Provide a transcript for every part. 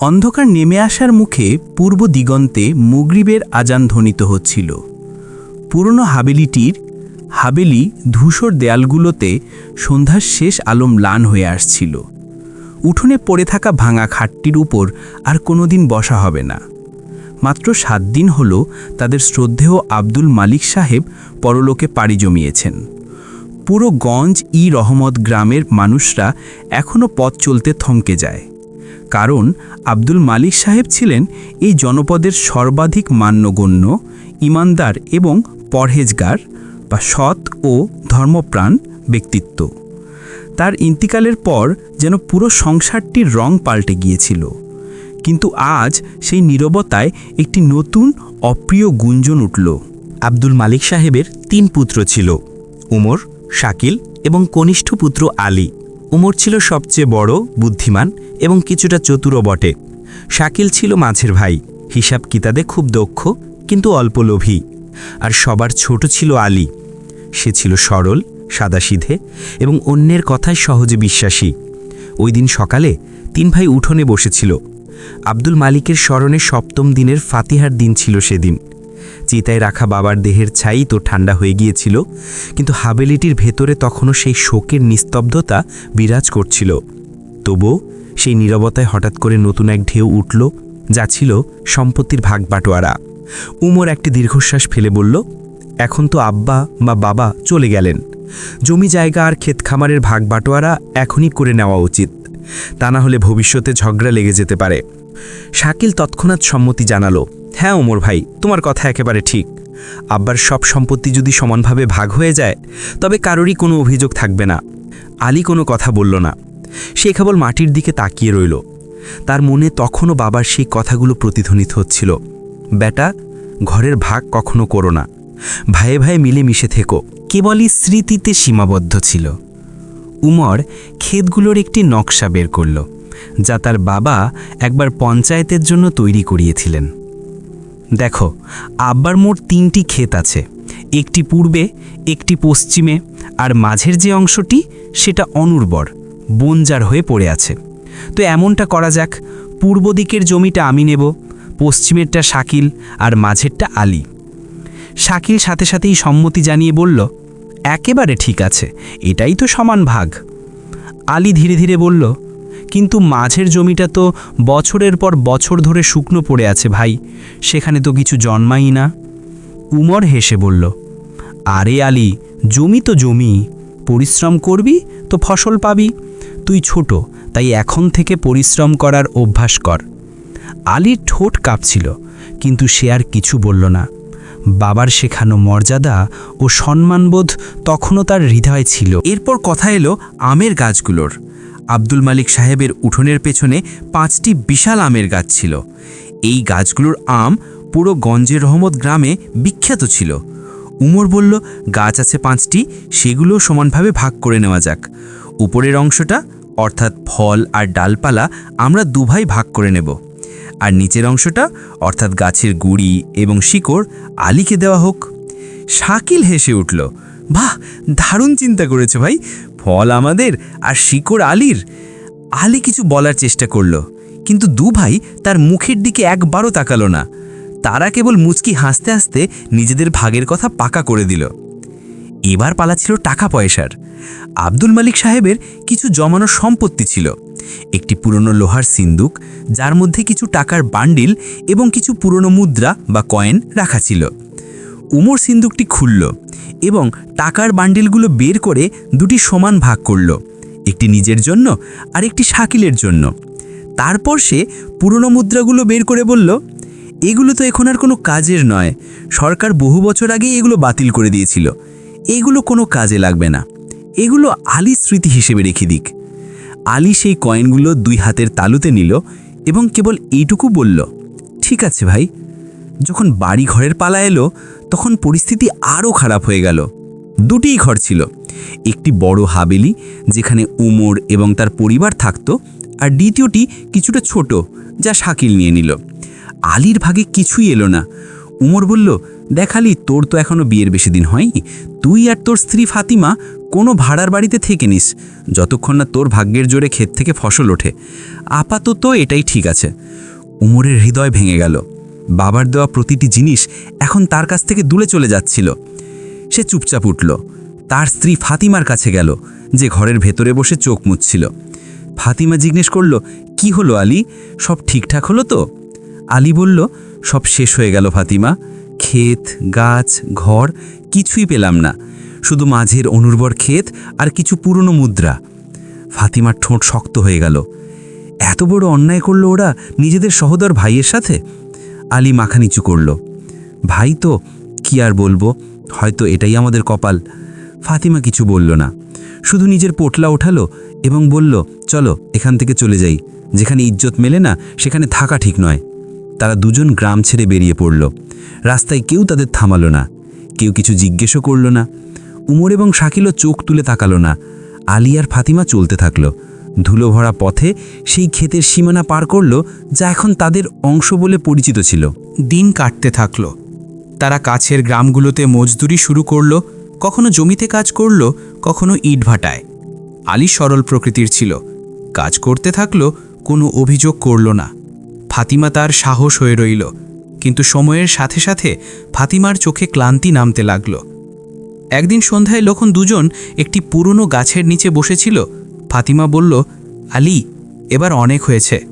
অন্ধকার নেমে আসার মুখে পূর্ব দিগন্তে মুগরিবের আজান ধ্বনিত হচ্ছিল। পুরনো হাবেলিটির হাবেলি ধূসর দেয়ালগুলোতে সন্ধ্যার শেষ আলো ম্লান হয়ে আসছিল। উঠোনে পড়ে থাকা ভাঙা খাটটির উপর আর কোনোদিন বসা হবে না। মাত্র সাত দিন হল তাদের শ্রদ্ধেয় আব্দুল মালিক সাহেব পরলোকে পাড়ি জমিয়েছেন। পুরো গঞ্জ ই রহমত গ্রামের মানুষরা এখনও পথ চলতে থমকে যায়। কারণ আব্দুল মালিক সাহেব ছিলেন এই জনপদের সর্বাধিক মান্যগণ্য, ইমানদার এবং পরহেজগার বা সৎ ও ধর্মপ্রাণ ব্যক্তিত্ব। তার ইন্তিকালের পর যেন পুরো সংসারটির রং পাল্টে গিয়েছিল। কিন্তু আজ সেই নীরবতায় একটি নতুন, অপ্রিয় গুঞ্জন উঠল। আব্দুল মালিক সাহেবের তিন পুত্র ছিল, উমর, শাকিল এবং কনিষ্ঠ পুত্র আলী। উমর ছিল সবচেয়ে বড়, বুদ্ধিমান এবং কিছুটা চতুরও বটে। শাকিল ছিল মাঝের ভাই। হিসাব কিতাবে খুব দক্ষ, কিন্তু অল্প লোভী। আর সবার ছোট ছিল আলী। সে ছিল সরল, সাদাসিধে এবং অন্যের কথায় সহজে বিশ্বাসী। ওই দিন সকালে তিন ভাই উঠোনে বসেছিল। আব্দুল মালিকের স্মরণে সপ্তম দিনের ফাতিহার দিন ছিল সেদিন। চিতায় রাখা বাবার দেহের ছাই তো ঠান্ডা হয়ে গিয়েছিল, কিন্তু হাবেলিটির ভেতরে তখনও সেই শোকের নিস্তব্ধতা বিরাজ করছিল। তবুও সেই নীরবতায় হঠাৎ করে নতুন এক ঢেউ উঠল, যা ছিল সম্পত্তির ভাগ বাটোয়ারা। উমর একটি দীর্ঘশ্বাস ফেলে বলল, এখন তো আব্বা বা বাবা চলে গেলেন। জমি জায়গা আর ক্ষেত খামারের ভাগ বাটোয়ারা এখনই করে নেওয়া উচিত। তা না হলে ভবিষ্যতে ঝগড়া লেগে যেতে পারে। শাকিল তৎক্ষণাৎ সম্মতি জানালো হ্যাঁ ওমর ভাই, তোমার কথা একেবারে ঠিক। আব্বার সব সম্পত্তি যদি সমানভাবে ভাগ হয়ে যায়, তবে কারোরই কোনো অভিযোগ থাকবে না। আলী কোনো কথা বলল না। সে কেবল মাটির দিকে তাকিয়ে রইল। তার মনে তখনও বাবার সেই কথাগুলো প্রতিধ্বনিত হচ্ছিল। বেটা, ঘরের ভাগ কখনো করো না। ভাইয়ে ভাইয়ে মিলে মিশে থেকো। কেবলই স্মৃতিতে সীমাবদ্ধ ছিল। উমর ক্ষেতগুলোর একটি নকশা বের করল, যা তার বাবা একবার পঞ্চায়েতের জন্য তৈরি করিয়েছিলেন। দেখো, আব্বার মোট তিনটি ক্ষেত আছে। একটি পূর্বে, একটি পশ্চিমে, আর মাঝের যে অংশটি, সেটা অনুর্বর, বনজার হয়ে পড়ে আছে। তো এমনটা করা যাক, পূর্ব দিকের জমিটা আমি নেব, পশ্চিমেরটা শাকিল, আর মাঝেরটা আলী। শাকিল সাথে সাথেই সম্মতি জানিয়ে বলল, একেবারে ঠিক আছে, এটাই তো সমান ভাগ। আলী ধীরে ধীরে বলল কিন্তু মাঝের জমিটা তো বছরের পর বছর ধরে শুকনো পড়ে আছে ভাই, সেখানে তো কিছু জন্মাই না। উমর হেসে বলল, আরে আলী, জমি তো জমি, পরিশ্রম করবি তো ফসল পাবি। তুই ছোট, তাই এখন থেকে পরিশ্রম করার অভ্যাস কর। আলীর ঠোঁট কাঁপছিল, কিন্তু সে আর কিছু বলল না। বাবার শেখানো মর্যাদা ও সম্মানবোধ তখনও তার হৃদয় ছিল। এরপর কথা এলো আমের গাছগুলোর। আব্দুল মালিক সাহেবের উঠোনের পেছনে পাঁচটি বিশাল আমের গাছ ছিল। এই গাছগুলোর আম পুরো গঞ্জের রহমত গ্রামে বিখ্যাত ছিল। উমর বলল, গাছ আছে পাঁচটি, সেগুলো সমানভাবে ভাগ করে নেওয়া যাক। উপরের অংশটা, অর্থাৎ ফল আর ডালপালা, আমরা দুভাই ভাগ করে নেব। আর নিচের অংশটা, অর্থাৎ গাছের গুড়ি এবং শিকড়, আলীকে দেওয়া হোক। শাকিল হেসে উঠল, বাহ, দারুণ চিন্তা করেছে ভাই। ফল আমাদের আর শিকড় আলীর। আলী কিছু বলার চেষ্টা করল, কিন্তু দু ভাই তার মুখের দিকে একবারও তাকালো না। তারা কেবল মুচকি হাসতে হাসতে নিজেদের ভাগের কথা পাকা করে দিল। এবার পালা ছিল টাকা পয়সার। আব্দুল মালিক সাহেবের কিছু জমানো সম্পত্তি ছিল। একটি পুরনো লোহার সিন্দুক, যার মধ্যে কিছু টাকার বান্ডিল এবং কিছু পুরনো মুদ্রা বা কয়েন রাখা ছিল। উমর সিন্দুকটি খুলল এবং টাকার বান্ডিলগুলো বের করে দুটি সমান ভাগ করল, একটি নিজের জন্য আর একটি শাকিলের জন্য। তারপর সে পুরনো মুদ্রাগুলো বের করে বলল, এগুলো তো এখন আর কোনো কাজের নয়। সরকার বহু বছর আগেই এগুলো বাতিল করে দিয়েছিল। এগুলো কোনো কাজে লাগবে না। এগুলো আলী স্মৃতি হিসেবে রেখে দিক। আলী সেই কয়েনগুলো দুই হাতের তালুতে নিল এবং কেবল এইটুকু বলল, ঠিক আছে ভাই। যখন বাড়ি ঘরের পালা এলো, তখন পরিস্থিতি আরও খারাপ হয়ে গেল। দুটিই ঘর ছিল। একটি বড় হাবেলি, যেখানে উমর এবং তার পরিবার থাকতো, আর দ্বিতীয়টি কিছুটা ছোট, যা শাকিল নিয়ে নিল। আলীর ভাগে কিছুই এলো না। উমর বলল দেখালি তোর তো এখনও বিয়ের বেশি দিন হয়নি। তুই আর তোর স্ত্রী ফাতিমা কোনো ভাড়ার বাড়িতে থেকে নিস। যতক্ষণ না তোর ভাগ্যের জোরে ক্ষেত থেকে ফসল ওঠে। আপাতত এটাই ঠিক আছে। উমরের হৃদয় ভেঙে গেল। বাবার দেওয়া প্রতিটি জিনিস এখন তার কাছ থেকে দূরে চলে যাচ্ছিল। সে চুপচাপ উঠল। তার স্ত্রী ফাতিমার কাছে গেল, যে ঘরের ভেতরে বসে চোখ মুছছিল। ফাতিমা জিজ্ঞেস করল, কি হলো আলী? সব ঠিকঠাক হলো তো? আলী বলল, সব শেষ হয়ে গেল ফাতিমা। ক্ষেত, গাছ, ঘর, কিছুই পেলাম না। শুধু মাঝের অনুর্বর ক্ষেত আর কিছু পুরনো মুদ্রা। ফাতিমার ঠোঁট শক্ত হয়ে গেল। এত বড় অন্যায় করল ওরা নিজেদের সহোদর ভাইয়ের সাথে? আলী মাখা নিচু করল। ভাই তো, কি আর বলব? হয়তো এটাই আমাদের কপাল। ফাতিমা কিছু বলল না। শুধু নিজের পোটলা ওঠালো এবং বলল, চলো, এখান থেকে চলে যাই। যেখানে ইজ্জত মেলে না, সেখানে থাকা ঠিক নয়। তারা দুজন গ্রাম ছেড়ে বেরিয়ে পড়ল। রাস্তায় কেউ তাদের থামালো না। কেউ কিছু জিজ্ঞেসও করল না। উমর এবং শাকিলও চোখ তুলে তাকালো না। আলী আর ফাতিমা চলতে থাকল। ধুলো ভরা পথে সেই ক্ষেতের সীমানা পার করল যা এখন তাদের অংশ বলে পরিচিত ছিল। দিন কাটতে থাকল। তারা কাছের গ্রামগুলোতে মজদুরি শুরু করল, কখনো জমিতে কাজ করল, কখনো ইট ভাটায়। আলী সরল প্রকৃতির ছিল। কাজ করতে থাকল, কোনো অভিযোগ করল না। ফাতিমা তার সাহস হয়ে রইল, কিন্তু সময়ের সাথে সাথে ফাতিমার চোখে ক্লান্তি নামতে লাগল। একদিন সন্ধ্যায় লখন দুজন একটি পুরনো গাছের নিচে বসেছিল ফাতিমা বলল, আলী, এবার অনেক হয়েছে।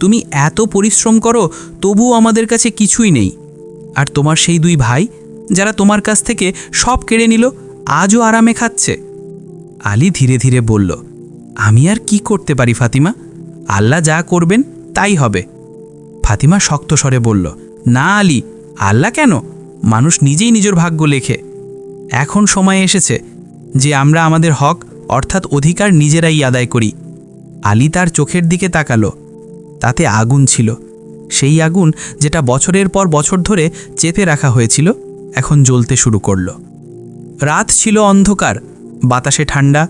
তুমি এত পরিশ্রম করো, তবুও আমাদের কাছে কিছুই নেই। আর তোমার সেই দুই ভাই, যারা তোমার কাছ থেকে সব কেড়ে নিল, আজও আরামে খাচ্ছে। আলী ধীরে ধীরে বলল, আমি আর কি করতে পারি ফাতিমা? আল্লাহ যা করবেন, তাই হবে। ফাতিমা শক্ত স্বরে বলল, না আলী, আল্লাহ কেন? মানুষ নিজেই নিজের ভাগ্য লেখে। এখন সময় এসেছে যে আমরা আমাদের হক অর্থাৎ অধিকার নিজেরাই আদায় করি। আলী তার চোখের দিকে তাকালো। তাতে আগুন ছিল। সেই আগুন যেটা বছরের পর বছর ধরে চেপে রাখা হয়েছিল, এখন জ্বলতে শুরু করল। রাত ছিল অন্ধকার, বাতাসে ঠান্ডা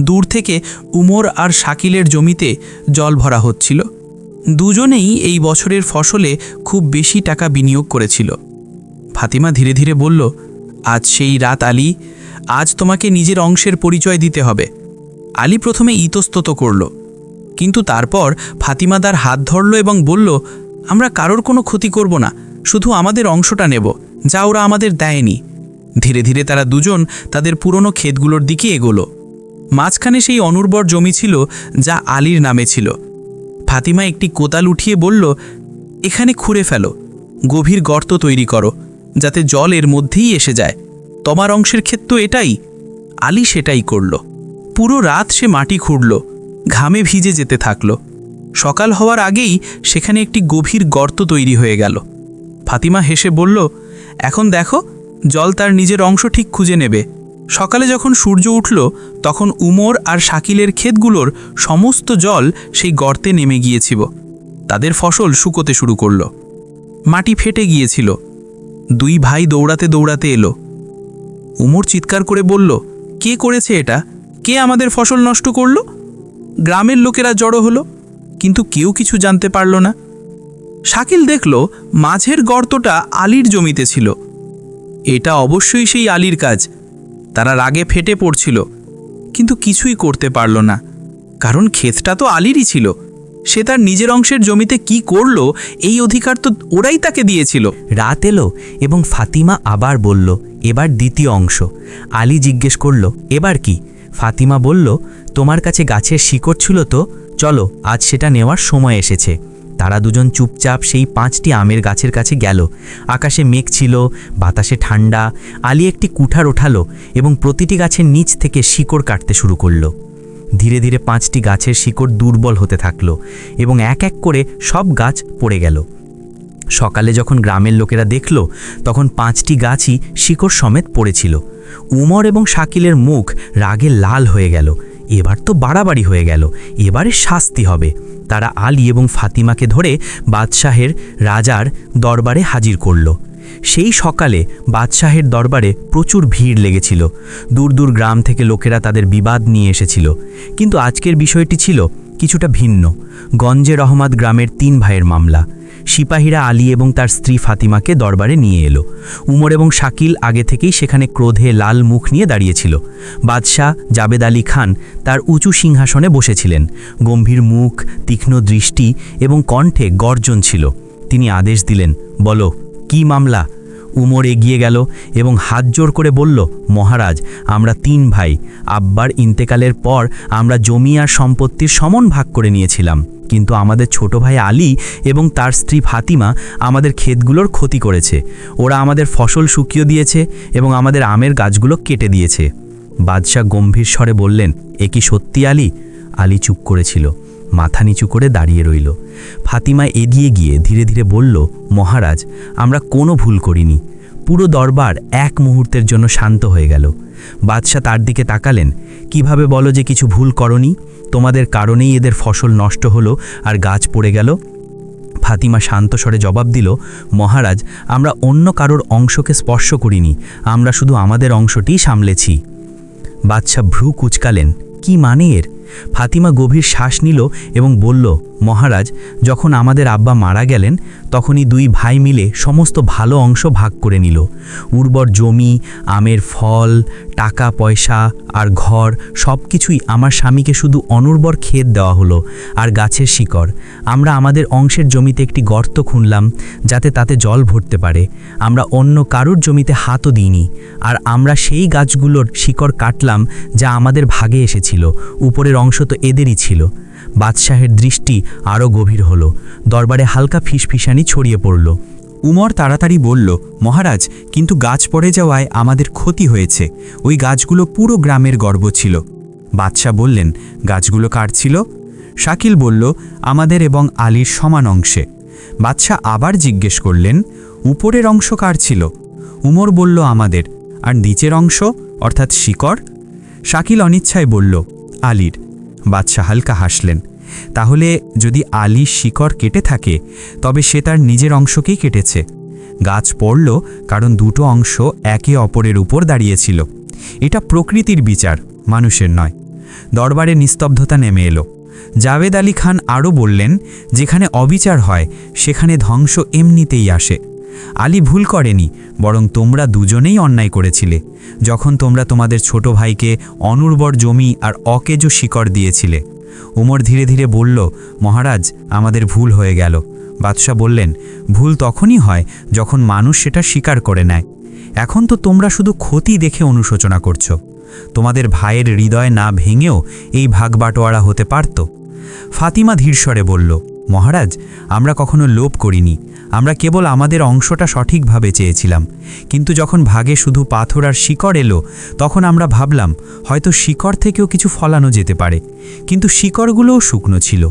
দূর থেকে উমর আর শাকিলের জমিতে জল ভরা হচ্ছিল। দুজনেই এই বছরের ফসলে খুব বেশি টাকা বিনিয়োগ করেছিল। ফাতিমা ধীরে ধীরে বলল, আজ সেই রাত আলী আজ তোমাকে নিজের অংশের পরিচয় দিতে হবে। আলী প্রথমে ইতস্তত করল। কিন্তু তারপর ফাতিমা তার হাত ধরল এবং বলল, আমরা কারোর কোনো ক্ষতি করব না, শুধু আমাদের অংশটা নেব, যা ওরা আমাদের দেয়নি। ধীরে ধীরে তারা দুজন তাদের পুরনো ক্ষেতগুলোর দিকে এগোলো। মাঝখানে সেই অনুর্বর জমি ছিল যা আলীর নামে ছিল। ফাতিমা একটি কোদাল উঠিয়ে বলল, এখানে খুঁড়ে ফেলো, গভীর গর্ত তৈরি করো, যাতে জল এর মধ্যেই এসে যায়। তোমার অংশের ক্ষেত্র এটাই। আলী সেটাই করল। পুরো রাত সে মাটি খুঁড়ল, ঘামে ভিজে যেতে থাকল। সকাল হওয়ার আগেই সেখানে একটি গভীর গর্ত তৈরি হয়ে গেল। ফাতিমা হেসে বলল, এখন দেখো, জল তার নিজের অংশ ঠিক খুঁজে নেবে। সকালে যখন সূর্য উঠল, তখন উমর আর শাকিলের ক্ষেতগুলোর সমস্ত জল সেই গর্তে নেমে গিয়েছিল। তাদের ফসল শুকোতে শুরু করল। মাটি ফেটে গিয়েছিল। দুই ভাই দৌড়াতে দৌড়াতে এলো। উমর চিৎকার করে বলল, কে করেছে এটা? কে আমাদের ফসল নষ্ট করল? গ্রামের লোকেরা জড়ো হলো, কিন্তু কেউ কিছু জানতে পারল না। শাকিল দেখল মাঝের গর্তটা আলীর জমিতে ছিল। এটা অবশ্যই সেই আলীর কাজ। তারা রাগে ফেটে পড়ছিল, কিন্তু কিছুই করতে পারল না, কারণ ক্ষেতটা তো আলীরই ছিল। সে তার নিজের অংশের জমিতে কি করল, এই অধিকার তো ওরাই তাকে দিয়েছিল। রাত এলো এবং ফাতিমা আবার বলল, এবার দ্বিতীয় অংশ। আলী জিজ্ঞেস করল, এবার কি? ফাতিমা বলল, তোমার কাছে গাছের শিকড় ছিল তো? চলো, আজ সেটা নেওয়ার সময় এসেছে। তারা দুজন চুপচাপ সেই পাঁচটি আমের গাছের কাছে গেল। আকাশে মেঘ ছিল, বাতাসে ঠান্ডা আলী একটি কুঠার ওঠালো এবং প্রতিটি গাছের নিচ থেকে শিকড় কাটতে শুরু করল। ধীরে ধীরে পাঁচটি গাছের শিকড় দুর্বল হতে থাকল এবং এক এক করে সব গাছ পড়ে গেল। সকালে যখন গ্রামের লোকেরা দেখল, তখন পাঁচটি গাছই শিকড় সমেত পড়েছিল। উমর এবং শাকিলের মুখ রাগে লাল হয়ে গেল। এবার তো বাড়াবাড়ি হয়ে গেল। এবারে শাস্তি হবে। তারা আলী এবং ফাতিমাকে ধরে বাদশাহের রাজার দরবারে হাজির করল। সেই সকালে বাদশাহের দরবারে প্রচুর ভিড় লেগেছিল। দূর দূর গ্রাম থেকে লোকেরা তাদের বিবাদ নিয়ে এসেছিল। কিন্তু আজকের বিষয়টি ছিল কিছুটা ভিন্ন। গঞ্জে রহমাদ গ্রামের তিন ভাইয়ের মামলা। সিপাহীরা আলী এবং তার স্ত্রী ফাতিমাকে দরবারে নিয়ে এলো। উমর এবং শাকিল আগে থেকেই সেখানে ক্রোধে লাল মুখ নিয়ে দাঁড়িয়েছিল। বাদশাহ জাবেদ আলী খান তার উঁচু সিংহাসনে বসেছিলেন। গম্ভীর মুখ, তীক্ষ্ণ দৃষ্টি এবং কণ্ঠে গর্জন ছিল। তিনি আদেশ দিলেন, বলো কি মামলা? উমর এগিয়ে গেল এবং হাত জোর করে বলল, মহারাজ, আমরা তিন ভাই। আব্বার ইন্তেকালের পর আমরা জমি আর সম্পত্তির সমন ভাগ করে নিয়েছিলাম। কিন্তু আমাদের ছোট ভাই আলী এবং তার স্ত্রী ফাতিমা আমাদের ক্ষেতগুলোর ক্ষতি করেছে। ওরা আমাদের ফসল শুকিয়ে দিয়েছে এবং আমাদের আমের গাছগুলো কেটে দিয়েছে। বাদশাহ গম্ভীর স্বরে বললেন, এ কি সত্যি আলী? আলী চুপ করেছিল। মাথা নিচু করে দাঁড়িয়ে রইল। ফাতিমা এগিয়ে গিয়ে ধীরে ধীরে বলল, মহারাজ, আমরা কোনো ভুল করিনি। পুরো দরবার এক মুহূর্তের জন্য শান্ত হয়ে গেল। বাদশাহ তার দিকে তাকালেন, কীভাবে বলো যে কিছু ভুল করনি? তোমাদের কারণেই এদের ফসল নষ্ট হলো আর গাছ পড়ে গেল? ফাতিমা শান্ত স্বরে জবাব দিল, মহারাজ, আমরা অন্য কারোর অংশকে স্পর্শ করিনি। আমরা শুধু আমাদের অংশটিই সামলেছি। বাদশাহ ভ্রু কুচকালেন, কি মানে এর? ফাতিমা গভীর শ্বাস নিল এবং বলল, মহারাজ, যখন আমাদের আব্বা মারা গেলেন, তখনই দুই ভাই মিলে সমস্ত ভালো অংশ ভাগ করে নিল। উর্বর জমি, আমের ফল টাকা, পয়সা আর ঘর সব কিছুই আমার স্বামীকে শুধু অনুর্বর ক্ষেত দেওয়া হলো আর গাছের শিকড়। আমরা আমাদের অংশের জমিতে একটি গর্ত খুনলাম যাতে তাতে জল ভরতে পারে। আমরা অন্য কারুর জমিতে হাতও দিইনি আর আমরা সেই গাছগুলোর শিকড় কাটলাম যা আমাদের ভাগে এসেছিল, উপরের অংশ তো এদেরই ছিল। বাদশাহের দৃষ্টি আরও গভীর হলো, দরবারে হালকা ফিসফিসানি ছড়িয়ে পড়ল। উমর তাড়াতাড়ি বলল, মহারাজ, কিন্তু গাছ পড়ে যাওয়ায় আমাদের ক্ষতি হয়েছে। ওই গাছগুলো পুরো গ্রামের গর্ব ছিল। বাদশাহ বললেন, গাছগুলো কার ছিল? শাকিল বলল, আমাদের এবং আলীর সমান অংশে। বাদশাহ আবার জিজ্ঞেস করলেন, উপরের অংশ কার ছিল? উমর বলল, আমাদের। আর নিচের অংশ? অর্থাৎ শিকড়? শাকিল অনিচ্ছায় বলল, আলীর। বাদশাহ হালকা হাসলেন তাহলে যদি আলী শিকড় কেটে থাকে, তবে সে তার নিজের অংশকেই কেটেছে। গাছ পড়ল, কারণ দুটো অংশ একে অপরের উপর দাঁড়িয়েছিল। এটা প্রকৃতির বিচার, মানুষের নয়। দরবারে নিস্তব্ধতা নেমে এলো। জাভেদ আলী খান আরও বললেন, যেখানে অবিচার হয়, সেখানে ধ্বংস এমনিতেই আসে। আলী ভুল করেনি, বরং তোমরা দুজনেই অন্যায় করেছিলে। যখন তোমরা তোমাদের ছোট ভাইকে অনুর্বর জমি আর অকেজ শিকড় দিয়েছিলে উমর ধীরে ধীরে বলল, মহারাজ, আমাদের ভুল হয়ে গেল। বাদশাহ বললেন, ভুল তখনই হয় যখন মানুষ সেটা স্বীকার করে নেয়। এখন তো তোমরা শুধু ক্ষতি দেখে অনুশোচনা করছ। তোমাদের ভাইয়ের হৃদয় না ভেঙেও এই ভাগ বাটোয়ারা হতে পারত? ফাতিমা ধীরস্বরে বলল মহারাজ, আমরা কখনো লোভ করিনি। আমরা কেবল আমাদের অংশটা সঠিকভাবে চেয়েছিলাম। কিন্তু যখন ভাগে শুধু পাথর আর শিকড় এলো, তখন আমরা ভাবলাম, হয়তো শিকড় থেকেও কিছু ফলানো যেতে পারে। কিন্তু শিকড়গুলোও শুকনো ছিল।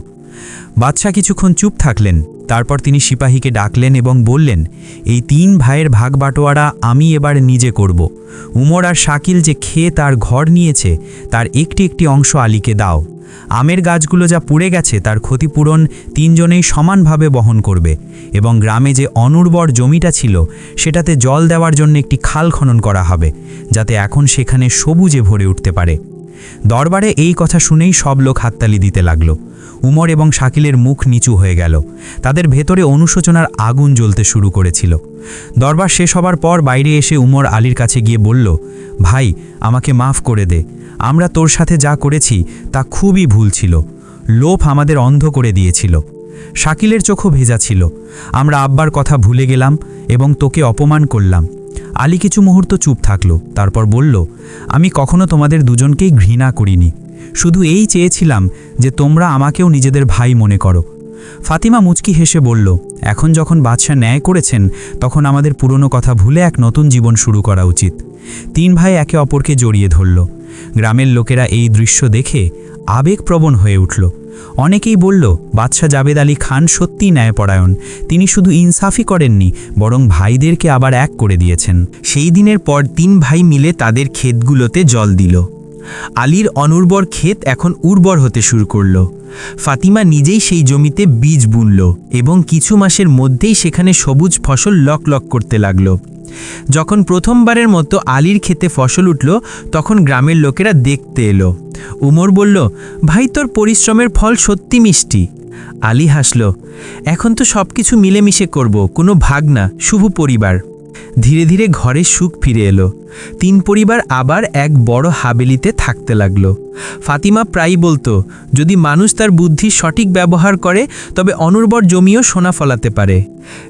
বাদশাহ কিছুক্ষণ চুপ থাকলেন। তারপর তিনি সিপাহীকে ডাকলেন এবং বললেন, এই তিন ভাইয়ের ভাগ বাটোয়ারা আমি এবার নিজে করব। উমর আর শাকিল যে খেয়ে তার ঘর নিয়েছে, তার একটি একটি অংশ আলীকে দাও। আমের গাছগুলো যা পুড়ে গেছে তার ক্ষতিপূরণ তিনজনেই সমানভাবে বহন করবে এবং গ্রামে যে অনুর্বর জমিটা ছিল, সেটাতে জল দেওয়ার জন্য একটি খাল খনন করা হবে, যাতে এখন সেখানে সবুজে ভরে উঠতে পারে। দরবারে এই কথা শুনেই সব লোক হাততালি দিতে লাগল। উমর এবং শাকিলের মুখ নিচু হয়ে গেল। তাদের ভেতরে অনুশোচনার আগুন জ্বলতে শুরু করেছিল। দরবার শেষ হবার পর বাইরে এসে উমর আলীর কাছে গিয়ে বলল, ভাই, আমাকে মাফ করে দে। আমরা তোর সাথে যা করেছি তা খুবই ভুল ছিল। লোভ আমাদের অন্ধ করে দিয়েছিল। শাকিলের চোখও ভেজা ছিল। আমরা আব্বার কথা ভুলে গেলাম এবং তোকে অপমান করলাম। আলী কিছু মুহূর্ত চুপ থাকল, তারপর বলল, আমি কখনো তোমাদের দুজনকেই ঘৃণা করিনি। শুধু এই চেয়েছিলাম যে তোমরা আমাকেও নিজেদের ভাই মনে করো। ফাতিমা মুচকি হেসে বলল, এখন যখন বাদশাহ ন্যায় করেছেন, তখন আমাদের পুরনো কথা ভুলে এক নতুন জীবন শুরু করা উচিত। তিন ভাই একে অপরকে জড়িয়ে ধরল। গ্রামের লোকেরা এই দৃশ্য দেখে আবেগপ্রবণ হয়ে উঠল। অনেকেই বলল বাদশাহ জাবেদ আলী খান সত্যিই ন্যায়পরায়ণ। তিনি শুধু ইনসাফই করেননি, বরং ভাইদেরকে আবার এক করে দিয়েছেন। সেই দিনের পর তিন ভাই মিলে তাদের ক্ষেতগুলোতে জল দিল। আলীর অনুর্বর ক্ষেত এখন উর্বর হতে শুরু করল। ফাতিমা নিজেই সেই জমিতে বীজ বুনল এবং কিছু মাসের মধ্যেই সেখানে সবুজ ফসল লক লক করতে লাগল। যখন প্রথমবারের মতো আলীর ক্ষেতে ফসল উঠল, তখন গ্রামের লোকেরা দেখতে এলো। উমর বলল, ভাই, তোর পরিশ্রমের ফল সত্যি মিষ্টি। আলী হাসল, এখন তো সব কিছু মিলেমিশে করব, কোনো ভাগ না, শুভ পরিবার। ধীরে ধীরে ঘরে সুখ ফিরে এলো। তিন পরিবার আবার এক বড় হাবেলিতে থাকতে লাগল। ফাতিমা প্রায়ই বলতো, যদি মানুষ তার বুদ্ধির সঠিক ব্যবহার করে, তবে অনুর্বর জমিও সোনা ফলাতে পারে।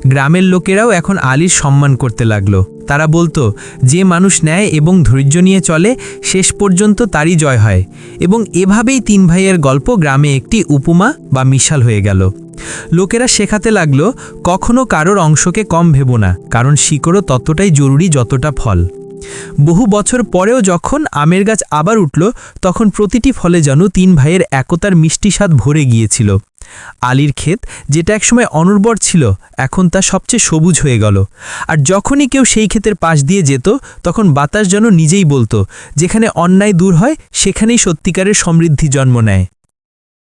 গ্রামের লোকেরাও এখন আলীর সম্মান করতে লাগল। তারা বলতো, যে মানুষ নেয় এবং ধৈর্য নিয়ে চলে, শেষ পর্যন্ত তারই জয় হয়। এবং এভাবেই তিন ভাইয়ের গল্প গ্রামে একটি উপমা বা মিশাল হয়ে গেল। লোকেরা শেখাতে লাগল, কখনো কারোর অংশকে কম ভেবো না, কারণ শিকড়ও ততটাই জরুরি যতটা ফল। বহু বছর পরেও যখন আমের গাছ আবার উঠল, তখন প্রতিটি ফলে যেন তিন ভাইয়ের একতার মিষ্টি স্বাদ ভরে গিয়েছিল। আলীর ক্ষেত, যেটা একসময় অনুর্বর ছিল, এখন তা সবচেয়ে সবুজ হয়ে গেল। আর যখনই কেউ সেই ক্ষেতের পাশ দিয়ে যেত, তখন বাতাস যেন নিজেই বলতো, যেখানে অন্যায় দূর হয়, সেখানেই সত্যিকারের সমৃদ্ধি জন্ম নেয়।